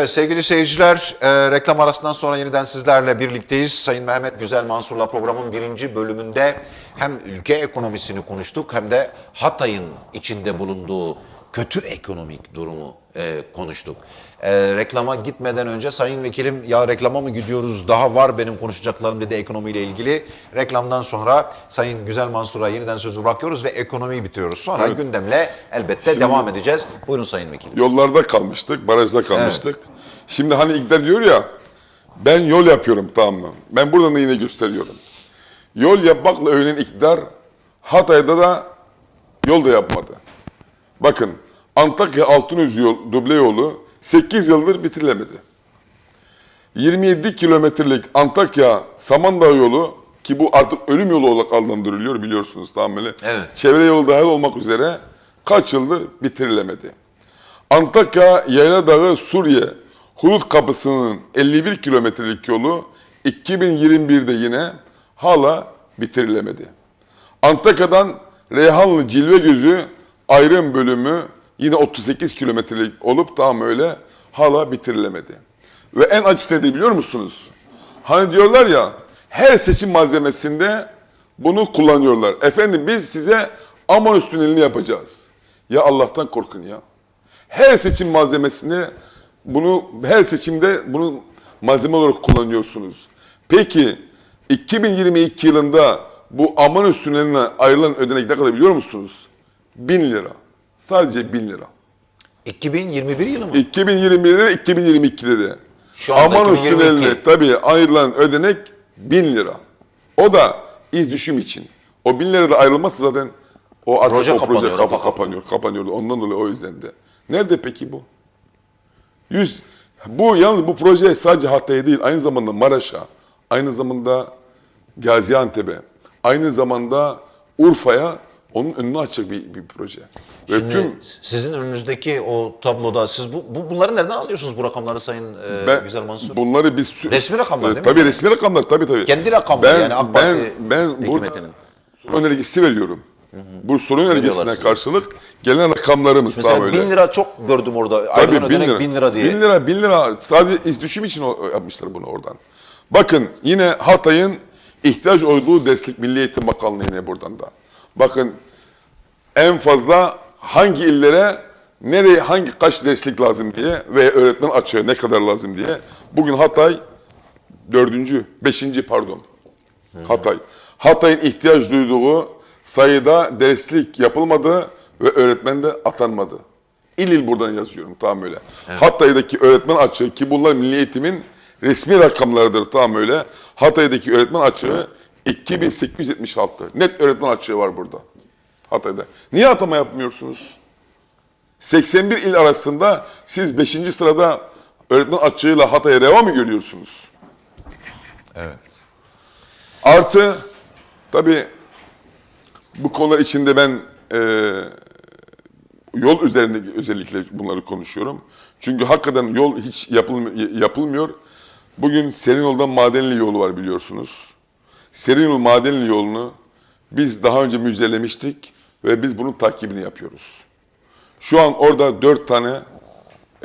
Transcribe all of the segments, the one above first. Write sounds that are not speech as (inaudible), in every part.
Evet sevgili seyirciler, e, reklam arasından sonra yeniden sizlerle birlikteyiz. Sayın Mehmet Güzel Mansur'la programın birinci bölümünde hem ülke ekonomisini konuştuk hem de Hatay'ın içinde bulunduğu kötü ekonomik durumu e, konuştuk. E, reklama gitmeden önce Sayın Vekilim ya reklama mı gidiyoruz daha var benim konuşacaklarım dedi ekonomiyle ilgili. Reklamdan sonra Sayın Güzel Mansur'a yeniden sözü bırakıyoruz ve ekonomiyi bitiriyoruz. Sonra gündemle elbette devam edeceğiz. Buyurun Sayın Vekilim. Yollarda kalmıştık, barajda kalmıştık. Şimdi hani İlker diyor ya, ben yol yapıyorum tamam mı? Ben buradan da yine gösteriyorum. Yol yapmakla övünen iktidar, Hatay'da da yol da yapmadı. Bakın, Antakya Altınöz yol, duble yolu 8 yıldır bitirilemedi. 27 kilometrelik Antakya Samandağ yolu ki bu artık ölüm yolu olarak adlandırılıyor biliyorsunuz tamamıyla. Evet. Çevre yolu dahil olmak üzere kaç yıldır bitirilemedi. Antakya Yayla Dağı Suriye hudut kapısının 51 kilometrelik yolu 2021'de yine hala bitirilemedi. Antakya'dan Reyhanlı Cilve Gözü ayrım bölümü yine 38 kilometrelik olup tam öyle hala bitirilemedi. Ve en acısı nedir biliyor musunuz? Hani diyorlar ya her seçim malzemesinde bunu kullanıyorlar. Efendim biz size Amon üstünelini yapacağız. Ya Allah'tan korkun ya. Her seçim malzemesini bunu her seçimde bunu malzeme olarak kullanıyorsunuz. Peki 2022 yılında bu Aman üstüneline ayrılan ödenek ne kadar biliyor musunuz? 1000 lira. Sadece 1000 lira. 2021 yılı mı? 2021'de de 2022'de de. Şu anda Aman 2022. üstüneline tabii ayrılan ödenek 1000 lira. O da iz düşüm için. O 1000 lira da ayrılmazsa zaten o artık Proje o proje kapanıyor, kafa kapanıyor, kapanıyordu. Ondan dolayı o yüzden de. Nerede peki bu? 100 bu yalnız bu proje sadece Hatay'a değil aynı zamanda Maraş'a, aynı zamanda Gaziantep'e, aynı zamanda Urfa'ya onun önünü açacak bir, bir proje. Ve Şimdi tüm sizin önünüzdeki o tabloda siz bu, bu bunları nereden alıyorsunuz bu rakamları Sayın e, ben Güzel Mansur? bunları biz Resmi rakamlar değil mi? Tabii resmi rakamlar tabii tabii. Kendi rakamları yani AK ben, Parti ben hükümetinin. sorun önergesi veriyorum. Bu sorun önergesine karşılık gelen rakamlarımız Mesela tamam öyle. 1000 lira çok gördüm orada. Tabii Ayrılan bin lira. 1000 lira diye. Bin lira, bin lira. Sadece iz düşüm için yapmışlar bunu oradan. Bakın yine Hatay'ın ihtiyaç olduğu derslik Milli Eğitim Bakanlığı yine buradan da. Bakın en fazla hangi illere nereye hangi kaç derslik lazım diye ve öğretmen açığı ne kadar lazım diye. Bugün Hatay dördüncü, beşinci pardon. Hatay. Hatay'ın ihtiyaç duyduğu sayıda derslik yapılmadı ve öğretmen de atanmadı. İl il buradan yazıyorum tamam öyle. Hatay'daki öğretmen açığı ki bunlar Milli Eğitim'in resmi rakamlarıdır tamam öyle. Hatay'daki öğretmen açığı 2876. Net öğretmen açığı var burada. Hatay'da. Niye atama yapmıyorsunuz? 81 il arasında siz 5. sırada öğretmen açığıyla Hatay'a reva mı görüyorsunuz? Evet. Artı tabii bu konular içinde ben eee, yol üzerinde özellikle bunları konuşuyorum. Çünkü hakikaten yol hiç yapılmıyor. yapılmıyor. Bugün Serinol'dan Madenli yolu var biliyorsunuz. Serinol Madenli yolunu biz daha önce müjdelemiştik ve biz bunun takibini yapıyoruz. Şu an orada dört tane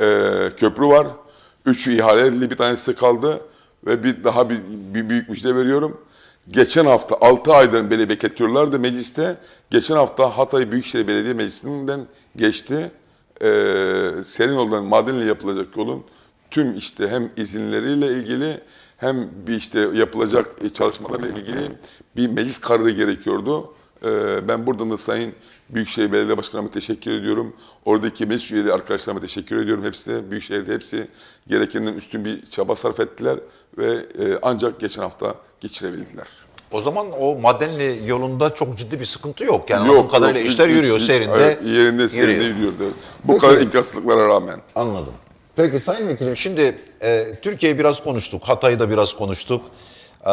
eee, köprü var. Üçü ihale edildi, bir tanesi kaldı ve bir daha bir, bir büyük müjde veriyorum. Geçen hafta 6 aydır beri bekletiyorlardı mecliste. Geçen hafta Hatay Büyükşehir Belediye Meclisi'nden geçti. Ee, Serinol'dan Madenli yapılacak yolun tüm işte hem izinleriyle ilgili hem bir işte yapılacak çalışmalarla ilgili bir meclis kararı gerekiyordu. Ee, ben buradan da Sayın Büyükşehir Belediye Başkanı'na teşekkür ediyorum. Oradaki meclis üyeleri arkadaşlarıma teşekkür ediyorum. Hepsine, Büyükşehir'de hepsi gerekenden üstün bir çaba sarf ettiler ve e, ancak geçen hafta geçirebildiler. O zaman o Madenli yolunda çok ciddi bir sıkıntı yok. Yani Yok, yok, kadarıyla yok, işler hiç- yürüyor hiç- serinde. evet, yerinde serinde yürüyor. yürüyordu. Bu kadar imkansızlıklara rağmen. Anladım. Peki Sayın Vekilim şimdi e, Türkiye'yi biraz konuştuk, Hatay'ı da biraz konuştuk. E,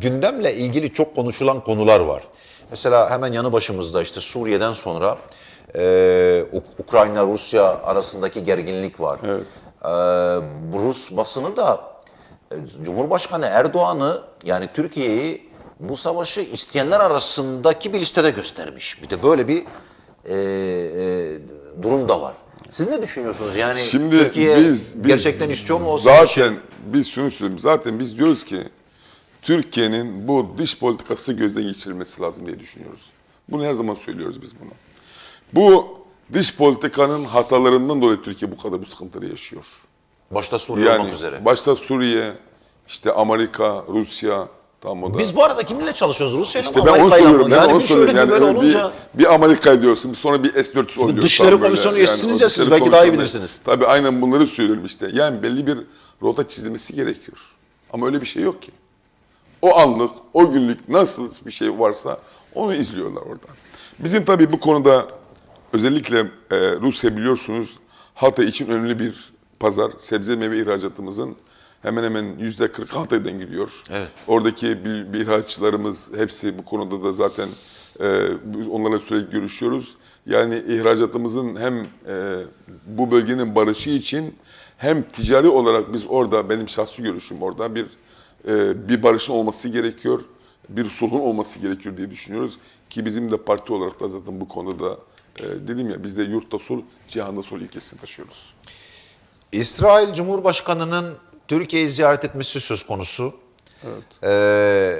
gündemle ilgili çok konuşulan konular var. Mesela hemen yanı başımızda işte Suriye'den sonra e, Uk- Ukrayna-Rusya arasındaki gerginlik var. Evet. E, Rus basını da e, Cumhurbaşkanı Erdoğan'ı yani Türkiye'yi bu savaşı isteyenler arasındaki bir listede göstermiş. Bir de böyle bir e, e, durum da var. Siz ne düşünüyorsunuz? Yani Şimdi Türkiye biz, biz gerçekten istiyor mu şey? Zaten biz şunu söyleyeyim. Zaten biz diyoruz ki Türkiye'nin bu dış politikası gözden geçirilmesi lazım diye düşünüyoruz. Bunu her zaman söylüyoruz biz bunu. Bu dış politikanın hatalarından dolayı Türkiye bu kadar bu sıkıntıları yaşıyor. Başta Suriye Yani olmak üzere. başta Suriye, işte Amerika, Rusya tam o da. Biz bu arada kiminle çalışıyoruz? Rusya'yla işte mı? ben onu. Ben Yani onu bir bir Yani böyle bir, olunca... bir Amerika diyorsun, sonra bir S-400 oluyor. Dışişleri. Komisyonu üyesiniz o ya siz, belki daha iyi bilirsiniz. Tabii aynen bunları söylüyorum işte. Yani belli bir rota çizilmesi gerekiyor. Ama öyle bir şey yok ki. O anlık, o günlük nasıl bir şey varsa onu izliyorlar orada. Bizim tabii bu konuda özellikle e, Rusya biliyorsunuz Hatay için önemli bir pazar. Sebze meyve ihracatımızın hemen hemen yüzde 40 Hatay'dan gidiyor. Evet. Oradaki bir, bir ihracatçılarımız hepsi bu konuda da zaten e, onlarla sürekli görüşüyoruz. Yani ihracatımızın hem e, bu bölgenin barışı için hem ticari olarak biz orada benim şahsi görüşüm orada bir e, bir barışın olması gerekiyor. Bir sulhun olması gerekiyor diye düşünüyoruz. Ki bizim de parti olarak da zaten bu konuda e, dedim ya biz de yurtta sulh, cihanda sulh ilkesini taşıyoruz. İsrail Cumhurbaşkanı'nın Türkiye'yi ziyaret etmesi söz konusu. Ee,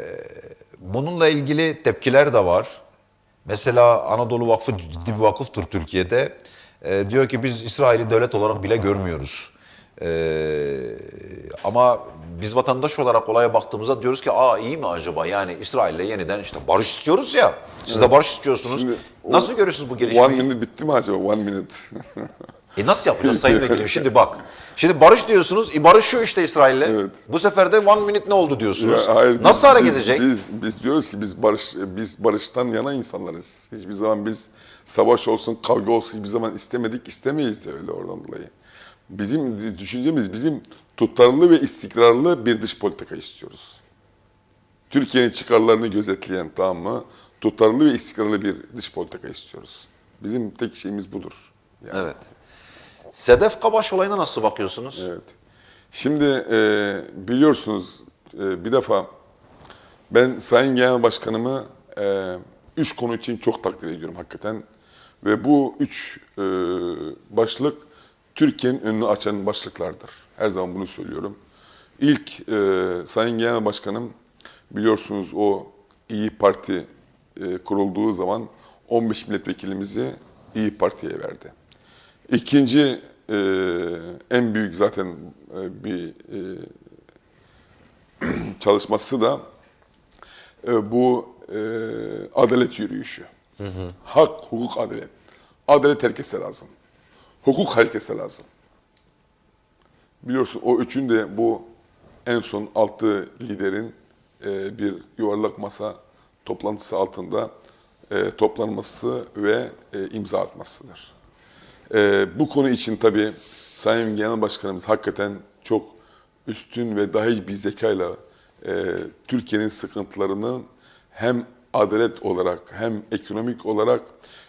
bununla ilgili tepkiler de var. Mesela Anadolu Vakfı ciddi bir vakıftır Türkiye'de. Ee, diyor ki biz İsrail'i devlet olarak bile görmüyoruz. Ee, ama biz vatandaş olarak olaya baktığımızda diyoruz ki aa iyi mi acaba? Yani İsrail'le yeniden işte barış istiyoruz ya. Siz de barış istiyorsunuz. Şimdi o- Nasıl görüyorsunuz bu One gelişmeyi? minute bitti mi acaba? One minute. (laughs) E nasıl yapacağız Sayın Vekilim? Şimdi bak. Şimdi barış diyorsunuz. E barış şu işte İsrail'le. Evet. Bu sefer de one minute ne oldu diyorsunuz. Ya hayır, nasıl biz- hareket biz, edecek? Biz, biz diyoruz ki biz barış biz barıştan yana insanlarız. Hiçbir zaman biz savaş olsun, kavga olsun hiçbir zaman istemedik, istemeyiz de öyle oradan dolayı. Bizim düşüncemiz bizim tutarlı ve istikrarlı bir dış politika istiyoruz. Türkiye'nin çıkarlarını gözetleyen tamam mı? Tutarlı ve istikrarlı bir dış politika istiyoruz. Bizim tek şeyimiz budur. Yani. Evet. Sedef Kabaş olayına nasıl bakıyorsunuz? Evet. Şimdi e, biliyorsunuz e, bir defa ben Sayın Genel Başkanımı e, üç konu için çok takdir ediyorum hakikaten. Ve bu üç e, başlık Türkiye'nin önünü açan başlıklardır. Her zaman bunu söylüyorum. İlk e, Sayın Genel Başkanım biliyorsunuz o İyi Parti e, kurulduğu zaman 15 milletvekilimizi İyi Parti'ye verdi. İkinci e, en büyük zaten e, bir e, (clears throat) çalışması da e, bu e, adalet yürüyüşü. Hak, hukuk, adalet. Adalet herkese lazım. Hukuk herkese lazım. Biliyorsun o üçün de bu en son altı liderin e, bir yuvarlak masa toplantısı altında e, toplanması ve e, imza atmasıdır. Ee, bu konu için tabii Sayın Genel Başkanımız hakikaten çok üstün ve daha bir zekayla e, Türkiye'nin sıkıntılarını hem adalet olarak hem ekonomik olarak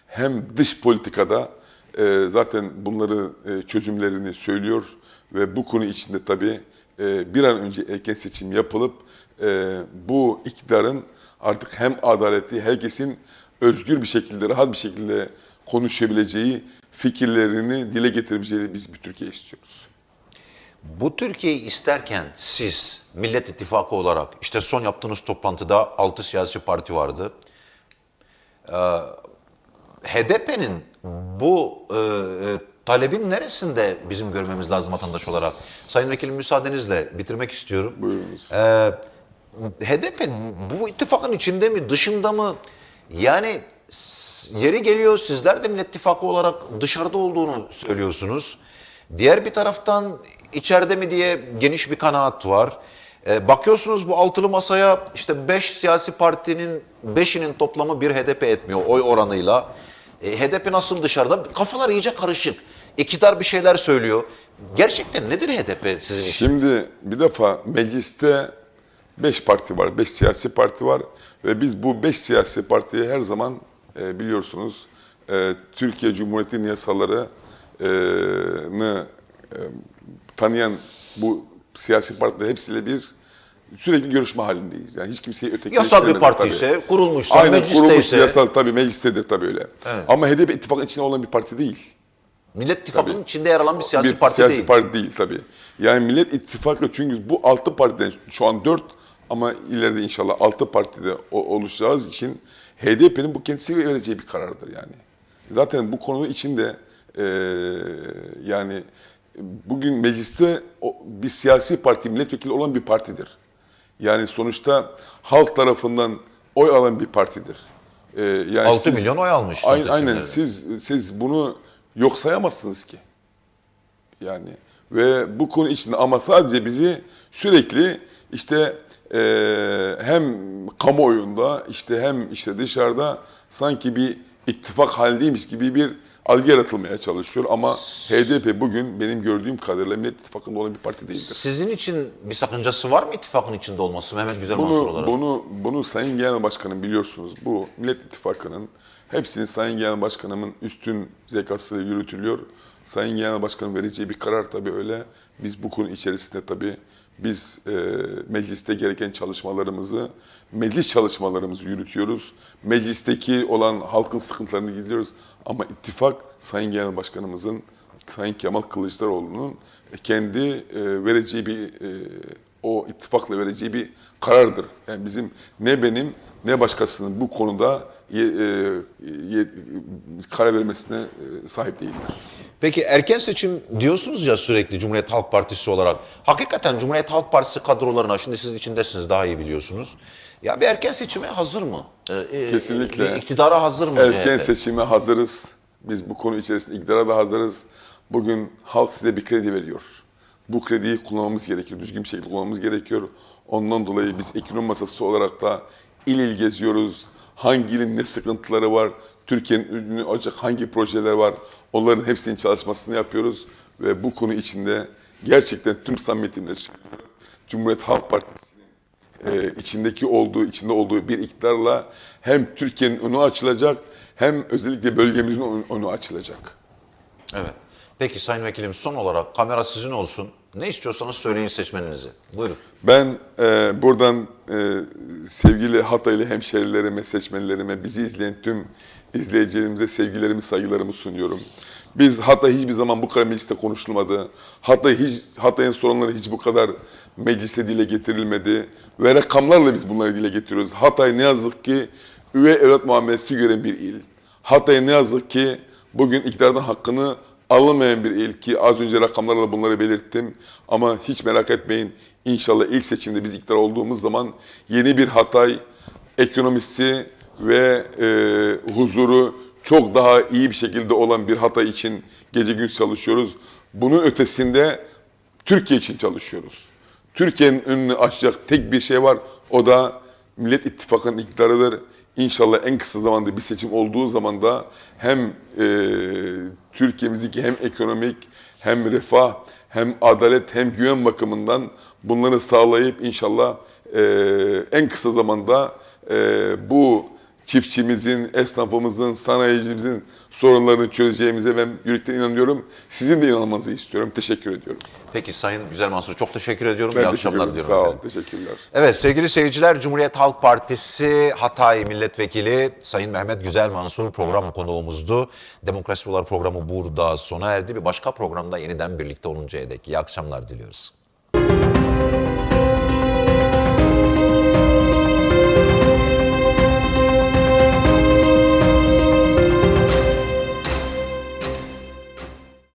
hem dış politikada e, zaten bunları e, çözümlerini söylüyor ve bu konu içinde tabii e, bir an önce erken seçim yapılıp e, bu iktidarın artık hem adaletli herkesin özgür bir şekilde, rahat bir şekilde konuşabileceği, fikirlerini dile getirebileceği biz bir Türkiye istiyoruz. Bu Türkiye'yi isterken siz Millet İttifakı olarak işte son yaptığınız toplantıda 6 siyasi parti vardı. Ee, HDP'nin bu e, e, talebin neresinde bizim görmemiz lazım vatandaş olarak? Sayın Vekilim müsaadenizle bitirmek istiyorum. Buyurunuz. Ee, HDP bu ittifakın içinde mi, dışında mı? Yani yeri geliyor sizler de Millet İttifakı olarak dışarıda olduğunu söylüyorsunuz. Diğer bir taraftan içeride mi diye geniş bir kanaat var. Ee, bakıyorsunuz bu altılı masaya işte 5 siyasi partinin 5'inin toplamı bir HDP etmiyor oy oranıyla. E, HDP nasıl dışarıda? Kafalar iyice karışık. İktidar bir şeyler söylüyor. Gerçekten nedir HDP sizin için? Şimdi bir defa mecliste beş parti var, beş siyasi parti var ve biz bu beş siyasi partiye her zaman e, biliyorsunuz e, Türkiye Cumhuriyeti'nin yasalarını e, tanıyan bu siyasi partiler hepsiyle biz sürekli görüşme halindeyiz. Yani hiç kimseyi Yasal bir ötekileştirmedik parti tabii. ise, kurulmuşsa, Aynen kurulmuş meclisteyse. yasal tabii meclistedir tabii öyle. Evet. Ama HDP ittifakın içinde olan bir parti değil. Millet İttifakı'nın içinde yer alan bir siyasi bir parti siyasi değil. parti değil tabii. Yani Millet İttifakı çünkü bu altı partiden şu an dört ama ileride inşallah altı partide oluşacağız için HDP'nin bu kendisi vereceği bir karardır yani. Zaten bu konu içinde eee, yani bugün mecliste o- bir siyasi parti milletvekili olan bir partidir. Yani sonuçta halk tarafından oy alan bir partidir. Eee, yani 6 siz- milyon oy almış. Aynen, aynen. Siz siz bunu yok sayamazsınız ki. Yani ve bu konu içinde ama sadece bizi sürekli işte eee, hem kamuoyunda işte hem işte dışarıda sanki bir ittifak halindeymiş gibi bir algı yaratılmaya çalışıyor ama HDP bugün benim gördüğüm kadarıyla Millet İttifakı'nda olan bir parti değildir. Sizin için bir sakıncası var mı ittifakın içinde olması Mehmet Güzel Mansur Bunu, olarak? bunu, bunu Sayın Genel Başkanım biliyorsunuz. Bu Millet İttifakı'nın hepsini Sayın Genel Başkanımın üstün zekası yürütülüyor. Sayın Genel Başkanım vereceği bir karar tabii öyle. Biz bu konu içerisinde tabii biz e, mecliste gereken çalışmalarımızı, meclis çalışmalarımızı yürütüyoruz. Meclisteki olan halkın sıkıntılarını gidiyoruz. Ama ittifak Sayın Genel Başkanımızın, Sayın Kemal Kılıçdaroğlu'nun kendi e, vereceği bir e, o ittifakla vereceği bir karardır. Yani bizim ne benim ne başkasının bu konuda ye- e, ye- karar vermesine e, sahip değildir. Peki erken seçim diyorsunuz ya sürekli Cumhuriyet Halk Partisi olarak. Hakikaten Cumhuriyet Halk Partisi kadrolarına, şimdi siz içindesiniz daha iyi biliyorsunuz. Ya bir erken seçime hazır mı? Ee, e, Kesinlikle. Bir iktidara hazır mı Erken CHP? seçime hazırız. Biz bu konu içerisinde iktidara da hazırız. Bugün halk size bir kredi veriyor. Bu krediyi kullanmamız gerekiyor. Düzgün bir şekilde kullanmamız gerekiyor. Ondan dolayı biz ekonomi masası olarak da il il geziyoruz. Hangi ilin ne sıkıntıları var, Türkiye'nin ünlü olacak hangi projeler var, onların hepsinin çalışmasını yapıyoruz. Ve bu konu içinde gerçekten tüm samimiyetimle. Cumhuriyet Halk Partisi e, içindeki olduğu, içinde olduğu bir iktidarla hem Türkiye'nin önü açılacak hem özellikle bölgemizin önü açılacak. Evet. Peki Sayın Vekilim son olarak kamera sizin olsun. Ne istiyorsanız söyleyin seçmeninizi. Buyurun. Ben e, buradan e, sevgili Hataylı hemşerilerime, seçmenlerime, bizi izleyen tüm izleyicilerimize sevgilerimi, saygılarımı sunuyorum. Biz Hatay hiçbir zaman bu kadar mecliste konuşulmadı. Hatay hiç, Hatay'ın sorunları hiç bu kadar mecliste dile getirilmedi. Ve rakamlarla biz bunları dile getiriyoruz. Hatay ne yazık ki üvey evlat muamelesi gören bir il. Hatay ne yazık ki bugün iktidardan hakkını alınmayan bir il ki az önce rakamlarla bunları belirttim. Ama hiç merak etmeyin inşallah ilk seçimde biz iktidar olduğumuz zaman yeni bir Hatay ekonomisi ve e, huzuru çok daha iyi bir şekilde olan bir Hatay için gece gün çalışıyoruz. Bunun ötesinde Türkiye için çalışıyoruz. Türkiye'nin önünü açacak tek bir şey var. O da Millet İttifakı'nın iktidarıdır. İnşallah en kısa zamanda bir seçim olduğu zaman da hem e, Türkiye'mizdeki hem ekonomik hem refah hem adalet hem güven bakımından bunları sağlayıp inşallah e, en kısa zamanda e, bu çiftçimizin, esnafımızın, sanayicimizin sorunlarını çözeceğimize ben yürekten inanıyorum. Sizin de inanmanızı istiyorum. Teşekkür ediyorum. Peki Sayın Güzel Mansur çok teşekkür ediyorum. Ben İyi teşekkür akşamlar ederim. diliyorum Sağ olun. Teşekkürler. Evet sevgili seyirciler Cumhuriyet Halk Partisi Hatay Milletvekili Sayın Mehmet Güzel Mansur program konuğumuzdu. Demokrasi Yolları programı burada sona erdi. Bir başka programda yeniden birlikte oluncaya dek iyi akşamlar diliyoruz.